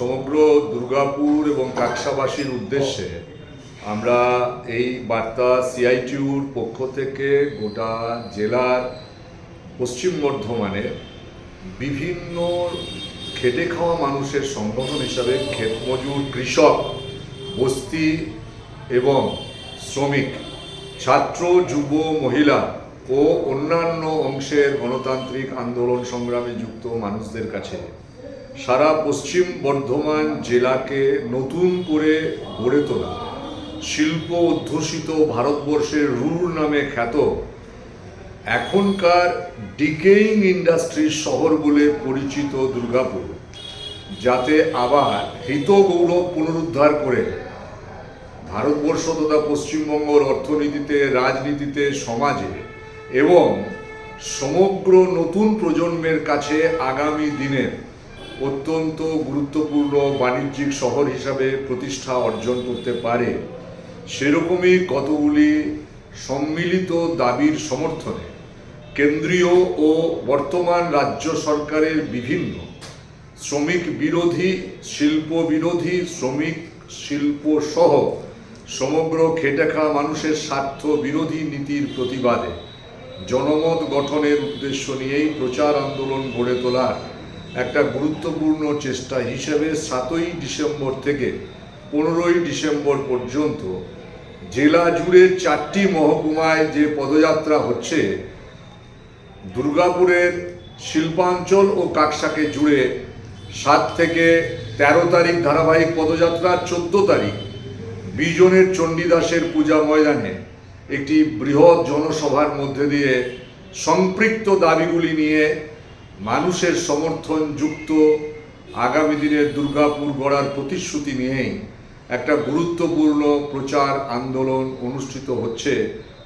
সমগ্র দুর্গাপুর এবং কাকসাবাসীর উদ্দেশ্যে আমরা এই বার্তা সিআইটিউর পক্ষ থেকে গোটা জেলার পশ্চিম বর্ধমানে বিভিন্ন খেটে খাওয়া মানুষের সংগঠন হিসাবে ক্ষেত মজুর কৃষক, বস্তি এবং শ্রমিক, ছাত্র, যুব, মহিলা ও অন্যান্য অংশের গণতান্ত্রিক আন্দোলন সংগ্রামে যুক্ত মানুষদের কাছে সারা পশ্চিম বর্ধমান জেলাকে নতুন করে গড়ে তোলা। শিল্প অধ্যুষিত ভারতবর্ষের রুর নামে খ্যাত এখনকার ডিকেইং ইন্ডাস্ট্রির শহর বলে পরিচিত দুর্গাপুর, যাতে আবার হিত গৌরব পুনরুদ্ধার করে ভারতবর্ষ তথা পশ্চিমবঙ্গর অর্থনীতিতে, রাজনীতিতে, সমাজে এবং সমগ্র নতুন প্রজন্মের কাছে আগামী দিনের অত্যন্ত গুরুত্বপূর্ণ বাণিজ্যিক শহর হিসাবে প্রতিষ্ঠা অর্জন করতে পারে। সেরকমই কতগুলি সম্মিলিত দাবির সমর্থনে কেন্দ্রীয় ও বর্তমান রাজ্য সরকারের বিভিন্ন শ্রমিক বিরোধী, শিল্প বিরোধী, শ্রমিক, শিল্প সহ সমগ্র খেটে খাওয়া মানুষের স্বার্থ বিরোধী নীতির প্রতিবাদে জনমত গঠনের উদ্দেশ্য নিয়েই প্রচার আন্দোলন গড়ে তোলার একটা গুরুত্বপূর্ণ চেষ্টা হিসেবে সাতই ডিসেম্বর থেকে পনেরোই ডিসেম্বর পর্যন্ত জেলা জুড়ে চারটি মহকুমায় যে পদযাত্রা হচ্ছে, দুর্গাপুরের শিল্পাঞ্চল ও কাকসাকে জুড়ে সাত থেকে তেরো তারিখ ধারাবাহিক পদযাত্রা চোদ্দ তারিখ বিজনের চণ্ডীদাসের পূজা ময়দানে একটি বৃহৎ জনসভার মধ্যে দিয়ে সম্পৃক্ত দাবিগুলি নিয়ে মানুষের সমর্থন যুক্ত আগামী দিনের দুর্গাপুর গড়ার প্রতিশ্রুতি নিয়েই একটা গুরুত্বপূর্ণ প্রচার আন্দোলন অনুষ্ঠিত হচ্ছে।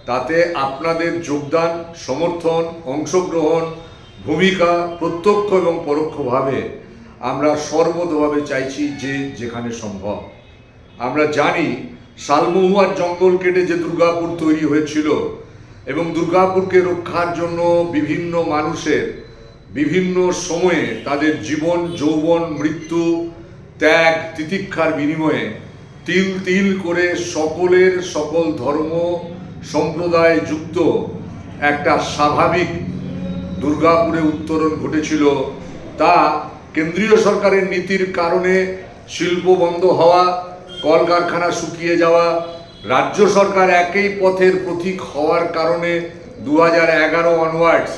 তাতে আপনাদের যোগদান, সমর্থন, অংশগ্রহণ, ভূমিকা প্রত্যক্ষ এবং পরোক্ষভাবে আমরা সর্বতভাবে চাইছি যে যেখানে সম্ভব। আমরা জানি শালমহুয়ার জঙ্গল কেটে যে দুর্গাপুর তৈরি হয়েছিল এবং দুর্গাপুরকে রক্ষার জন্য বিভিন্ন মানুষের বিভিন্ন সময়ে তাদের জীবন, যৌবন, মৃত্যু, ত্যাগ, তিতিক্ষার বিনিময়ে তিল তিল করে সকলের সকল ধর্ম সম্প্রদায় যুক্ত একটা স্বাভাবিক দুর্গাপুরে উত্তরণ ঘটেছিল। তা কেন্দ্রীয় সরকারের নীতির কারণে শিল্প বন্ধ হওয়া, কলকারখানা শুকিয়ে যাওয়া, রাজ্য সরকার একই পথের প্রতীক হওয়ার কারণে দু হাজার এগারো অনওয়ার্ডস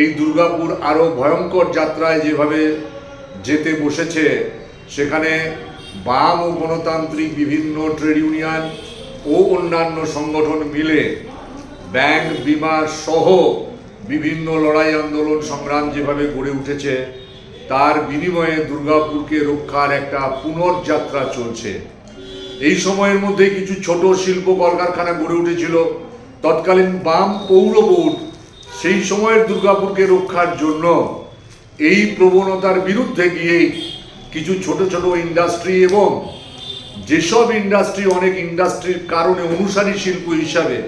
এই দুর্গাপুর আরও ভয়ঙ্কর যাত্রায় যেভাবে যেতে বসেছে, সেখানে বাম ও গণতান্ত্রিক বিভিন্ন ট্রেড ইউনিয়ন ও অন্যান্য সংগঠন মিলে ব্যাংক, বিমা সহ বিভিন্ন লড়াই আন্দোলন সংগ্রাম যেভাবে গড়ে উঠেছে, তার বিনিময়ে দুর্গাপুরকে রক্ষার একটা পুনর্যাত্রা চলছে। এই সময়ের মধ্যে কিছু ছোট শিল্প কলকারখানা গড়ে উঠেছিল। তৎকালীন বাম পৌর বোর্ড সেই সময়ের দুর্গাপুরকে রক্ষার জন্য এই প্রবণতার বিরুদ্ধে গিয়েই কিছু ছোট ছোট ইন্ডাস্ট্রি এবং যেসব ইন্ডাস্ট্রি অনেক ইন্ডাস্ট্রির কারণে অনুসারী শিল্প হিসাবে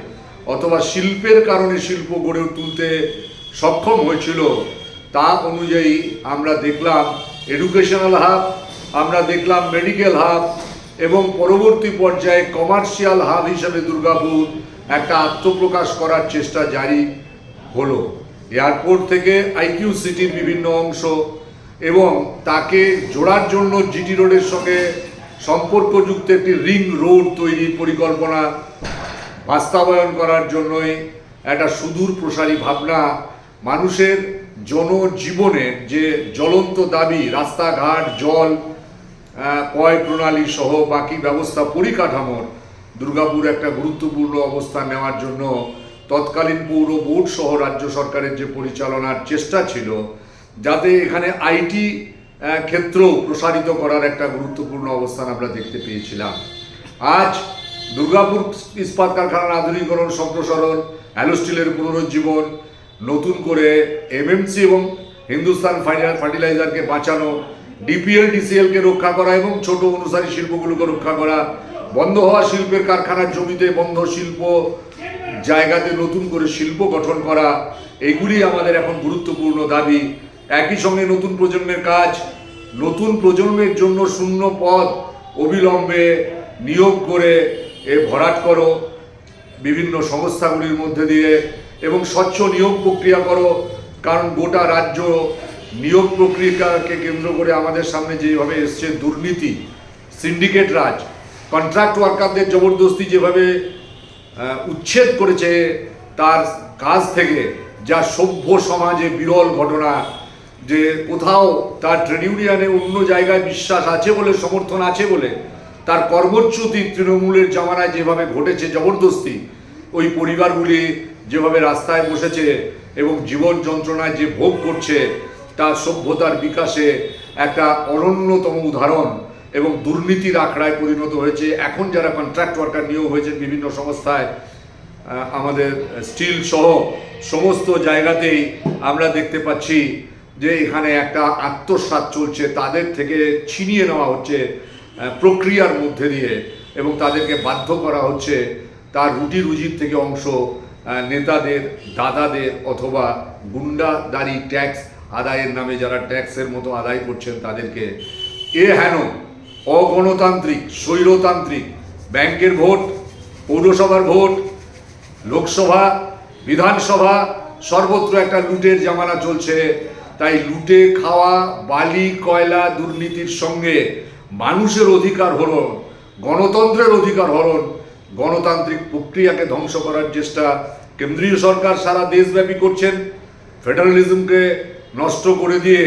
অথবা শিল্পের কারণে শিল্প গড়ে তুলতে সক্ষম হয়েছিল, তা অনুযায়ী আমরা দেখলাম এডুকেশনাল হাব আমরা দেখলাম মেডিকেল হাব এবং পরবর্তী পর্যায়ে কমার্শিয়াল হাব হিসাবে দুর্গাপুর একটা আত্মপ্রকাশ করার চেষ্টা জারি হলো। এয়ারপোর্ট থেকে আইকিউ সিটির বিভিন্ন অংশ এবং তাকে জোড়ার জন্য জিটি রোডের সঙ্গে সম্পর্কযুক্ত একটি রিং রোড তৈরির পরিকল্পনা বাস্তবায়ন করার জন্যই একটা সুদূর প্রসারী ভাবনা মানুষের জনজীবনের যে জ্বলন্ত দাবি, রাস্তাঘাট, জল পয় প্রণালী সহ বাকি ব্যবস্থা পরিকাঠামোর দুর্গাপুর একটা গুরুত্বপূর্ণ অবস্থান নেওয়ার জন্য তৎকালীন পৌর বোর্ড সহ রাজ্য সরকারের যে পরিচালনার চেষ্টা ছিল, যাতে এখানে আইটি ক্ষেত্র প্রসারিত করার একটা গুরুত্বপূর্ণ অবস্থান আমরা দেখতে পেয়েছিলাম। আজ দুর্গাপুর ইস্পাত কারখানার আধুনিকরণ, সম্প্রসারণ অ্যালো স্টিলের পুনরুজ্জীবন, নতুন করে এমএমসি এবং হিন্দুস্তান ফার্টিলাইজারকে বাঁচানো ডিপিএল ডিসিএলকে রক্ষা করা এবং ছোট অনুসারী শিল্পগুলোকে রক্ষা করা, বন্ধ হওয়া শিল্পের কারখানার জমিতে বন্ধ শিল্প জায়গাতে নতুন করে শিল্প গঠন করা, এগুলি আমাদের এখন গুরুত্বপূর্ণ দাবি। একই সঙ্গে নতুন প্রজন্মের কাজ, নতুন প্রজন্মের জন্য শূন্য পদ অবিলম্বে নিয়োগ করে এ ভরাট করো, বিভিন্ন সংস্থাগুলির মধ্যে দিয়ে, এবং স্বচ্ছ নিয়োগ প্রক্রিয়া করো, কারণ গোটা রাজ্য নিয়োগ প্রক্রিয়াকে কেন্দ্র করে আমাদের সামনে যেভাবে এসছে দুর্নীতি, সিন্ডিকেট রাজ কন্ট্রাক্ট ওয়ার্কারদের জবরদস্তি যেভাবে উচ্ছেদ করেছে তার কাজ থেকে যা সভ্য সমাজে বিরল ঘটনা, যে কোথাও তার ট্রেড ইউনিয়নে অন্য জায়গায় বিশ্বাস আছে বলে, সমর্থন আছে বলে, তার কর্মচ্যুতি তৃণমূলের জামানায় যেভাবে ঘটেছে জবরদস্তি, ওই পরিবারগুলি যেভাবে রাস্তায় বসেছে এবং জীবন যন্ত্রণায় যে ভোগ করছে তা সভ্যতার বিকাশে একটা অনন্যতম উদাহরণ। এবং দুর্নীতির আখড়ায় পরিণত হয়েছে। এখন যারা কন্ট্রাক্ট ওয়ার্কার নিয়োগ হয়েছে বিভিন্ন সংস্থায় আমাদের স্টিল সহ সমস্ত জায়গাতেই আমরা দেখতে পাচ্ছি যে এখানে একটা আত্মসাৎ চলছে। তাদের থেকে ছিনিয়ে নেওয়া হচ্ছে প্রক্রিয়ার মধ্যে দিয়ে এবং তাদেরকে বাধ্য করা হচ্ছে তার রুটি রুজির থেকে অংশ নেতাদের, দাদাদের অথবা গুন্ডাদারি ট্যাক্স আদায়ের নামে যারা ট্যাক্সের মতো আদায় করছেন তাদেরকে। এ হেন অগণতান্ত্রিক, স্বৈরতান্ত্রিক, ব্যাংকের ভোট, পৌরসভার ভোট, লোকসভা, বিধানসভা, সর্বত্র একটা লুটের জামানা চলছে। তাই লুটে খাওয়া, বালি, কয়লা দুর্নীতির সঙ্গে মানুষের অধিকার হরণ, গণতন্ত্রের অধিকার হরণ, গণতান্ত্রিক প্রক্রিয়াকে ধ্বংস করার চেষ্টা কেন্দ্রীয় সরকার সারা দেশব্যাপী করছেন। ফেডারেলিজমকে নষ্ট করে দিয়ে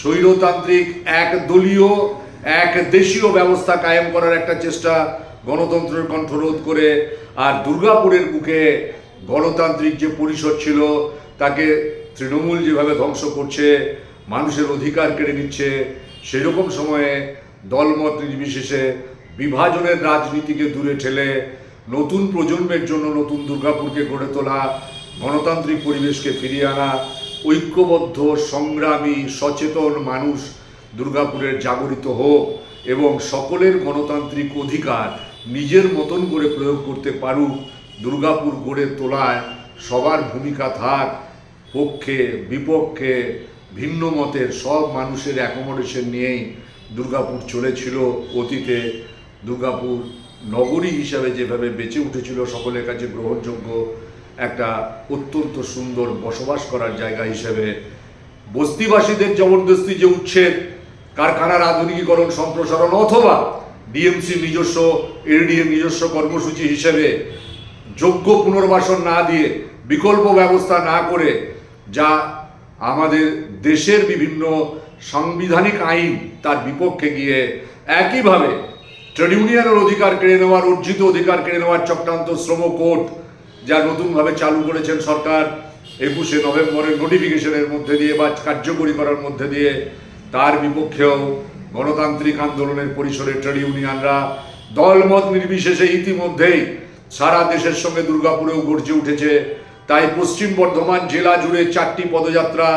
স্বৈরতান্ত্রিক এক দলীয় এক দেশীয় ব্যবস্থা কায়েম করার একটা চেষ্টা গণতন্ত্রের কণ্ঠরোধ করে, আর দুর্গাপুরের বুকে গণতান্ত্রিক যে পরিষদ ছিল, তাকে তৃণমূল যেভাবে ধ্বংস করছে, মানুষের অধিকার কেড়ে নিচ্ছে, সেরকম সময়ে দলমত নির্বিশেষে বিভাজনের রাজনীতিকে দূরে ঠেলে নতুন প্রজন্মের জন্য নতুন দুর্গাপুরকে গড়ে তোলা, গণতান্ত্রিক পরিবেশকে ফিরিয়ে আনা, ঐক্যবদ্ধ, সংগ্রামী, সচেতন মানুষ দুর্গাপুরের জাগরিত হোক এবং সকলের গণতান্ত্রিক অধিকার নিজের মতন করে প্রয়োগ করতে পারুক, দুর্গাপুর গড়ে তোলায় সবার ভূমিকা থাক, পক্ষে, বিপক্ষে, ভিন্ন মতের সব মানুষের অ্যাকোমোডেশন নিয়েই দুর্গাপুর চলেছিল। অতীতে দুর্গাপুর নগরী হিসাবে যেভাবে বেঁচে উঠেছিল, সকলের কাছে গ্রহণযোগ্য একটা অত্যন্ত সুন্দর বসবাস করার জায়গা হিসেবে। বস্তিবাসীদের জবরদস্তি যে উচ্ছেদ কারখানার আধুনিকীকরণ, সম্প্রসারণ অথবা ডিএমসি নিজস্ব এডিএম নিজস্ব কর্মসূচি হিসেবে যোগ্য পুনর্বাসন না দিয়ে বিকল্প ব্যবস্থা না করে, যা আমাদের দেশের বিভিন্ন সাংবিধানিক আইন তার বিপক্ষে গিয়ে একইভাবে ট্রেড ইউনিয়নের অধিকার কেড়ে নেওয়ার, অর্জিত অধিকার কেড়ে নেওয়ার চক্রান্ত শ্রম কোর্ট যা নতুনভাবে চালু করেছেন সরকার একুশে নভেম্বরের নোটিফিকেশনের মধ্যে দিয়ে বা কার্যকরী করার মধ্যে দিয়ে তার বিপক্ষেও গণতান্ত্রিক আন্দোলনের পরিসরে ট্রেড ইউনিয়নরা দলমত নির্বিশেষে ইতিমধ্যেই সারা দেশের সঙ্গে দুর্গাপুরেও গর্জে উঠেছে। তাই পশ্চিম বর্ধমান জেলা জুড়ে চারটি পদযাত্রা,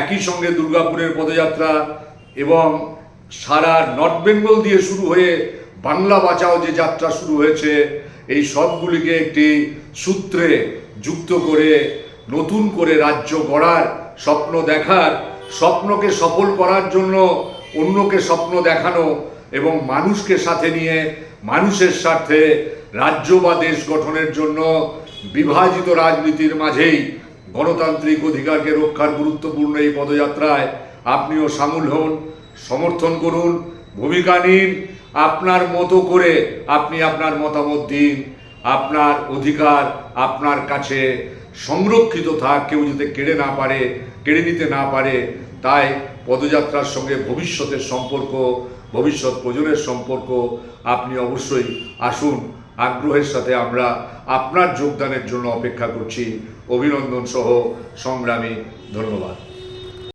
একই সঙ্গে দুর্গাপুরের পদযাত্রা এবং সারা নর্থ বেঙ্গল দিয়ে শুরু হয়ে বাংলা বাঁচাও যে যাত্রা শুরু হয়েছে, এই সবগুলিকে একটি সূত্রে যুক্ত করে, নতুন করে রাজ্য গড়ার স্বপ্ন দেখার স্বপ্নকে সফল করার জন্য অন্যকে স্বপ্ন দেখানো এবং মানুষকে সাথে নিয়ে মানুষের স্বার্থে রাজ্য বা দেশ গঠনের জন্য বিভাজিত রাজনীতির মাঝেই গণতান্ত্রিক অধিকারকে রক্ষার গুরুত্বপূর্ণ এই পদযাত্রায় আপনিও সামিল হন, সমর্থন করুন, ভূমিকা নিন, আপনার মতো করে আপনি আপনার মতামত দিন, আপনার অধিকার আপনার কাছে সংরক্ষিত থাক, কেউ যাতে কেড়ে না পারে, কেড়ে নিতে না পারে, তাই পদযাত্রার সঙ্গে ভবিষ্যতের সম্পর্ক, ভবিষ্যৎ প্রজনের সম্পর্ক আপনি অবশ্যই আসুন। আগ্রহের সাথে আমরা আপনার যোগদানের জন্য অপেক্ষা করছি। অভিনন্দন সহ সংগ্রামী, ধন্যবাদ।